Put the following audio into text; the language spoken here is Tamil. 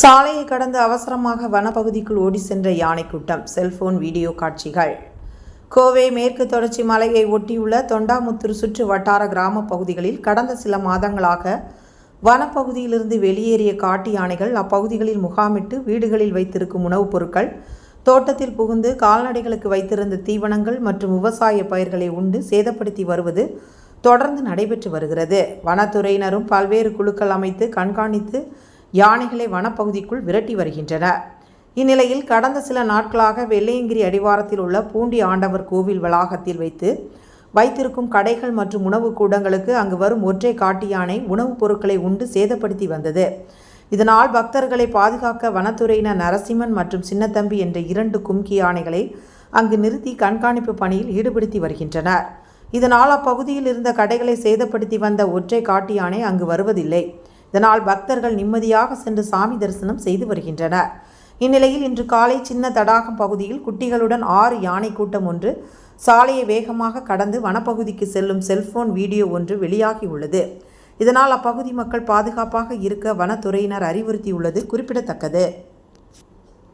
சாலையை கடந்து அவசரமாக வனப்பகுதிக்குள் ஓடி சென்ற யானை கூட்டம் செல்போன் வீடியோ காட்சிகள். கோவை மேற்கு தொடர்ச்சி மலையை ஒட்டியுள்ள தொண்டாமுத்தூர் சுற்று வட்டார கிராம பகுதிகளில் கடந்த சில மாதங்களாக வனப்பகுதியிலிருந்து வெளியேறிய காட்டு யானைகள் அப்பகுதிகளில் முகாமிட்டு வீடுகளில் வைத்திருக்கும் உணவுப் பொருட்கள் தோட்டத்தில் புகுந்து கால்நடைகளுக்கு வைத்திருந்த தீவனங்கள் மற்றும் விவசாய பயிர்களை உண்டு சேதப்படுத்தி வருவது தொடர்ந்து நடைபெற்று வருகிறது. வனத்துறையினரும் பல்வேறு குழுக்கள் அமைத்து கண்காணித்து யானைகளை வனப்பகுதிக்குள் விரட்டி வருகின்றன. இந்நிலையில் கடந்த சில நாட்களாக வெள்ளையங்கிரி அடிவாரத்தில் உள்ள பூண்டி ஆண்டவர் கோவில் வளாகத்தில் வைத்து வைத்திருக்கும் கடைகள் மற்றும் உணவு கூடங்களுக்கு அங்கு வரும் ஒற்றை காட்டு யானை உணவுப் பொருட்களை உண்டு சேதப்படுத்தி வந்தது. இதனால் பக்தர்களை பாதுகாக்க வனத்துறையினர் நரசிம்மன் மற்றும் சின்னத்தம்பி என்ற இரண்டு கும்கி யானைகளை அங்கு நிறுத்தி கண்காணிப்பு பணியில் ஈடுபடுத்தி வருகின்றனர். இதனால் அப்பகுதியில் இருந்த கடைகளை சேதப்படுத்தி வந்த ஒற்றை காட்டு யானை அங்கு வருவதில்லை. இதனால் பக்தர்கள் நிம்மதியாக சென்று சாமி தரிசனம் செய்து வருகின்றனர். இந்நிலையில் இன்று காலை சின்ன தடாகம் பகுதியில் குட்டிகளுடன் ஆறு யானை கூட்டம் ஒன்று சாலையை வேகமாக கடந்து வனப்பகுதிக்கு செல்லும் செல்போன் வீடியோ ஒன்று வெளியாகியுள்ளது இதனால் அப்பகுதி மக்கள் பாதுகாப்பாக இருக்க வனத்துறையினர் அறிவுறுத்தியுள்ளது குறிப்பிடத்தக்கது.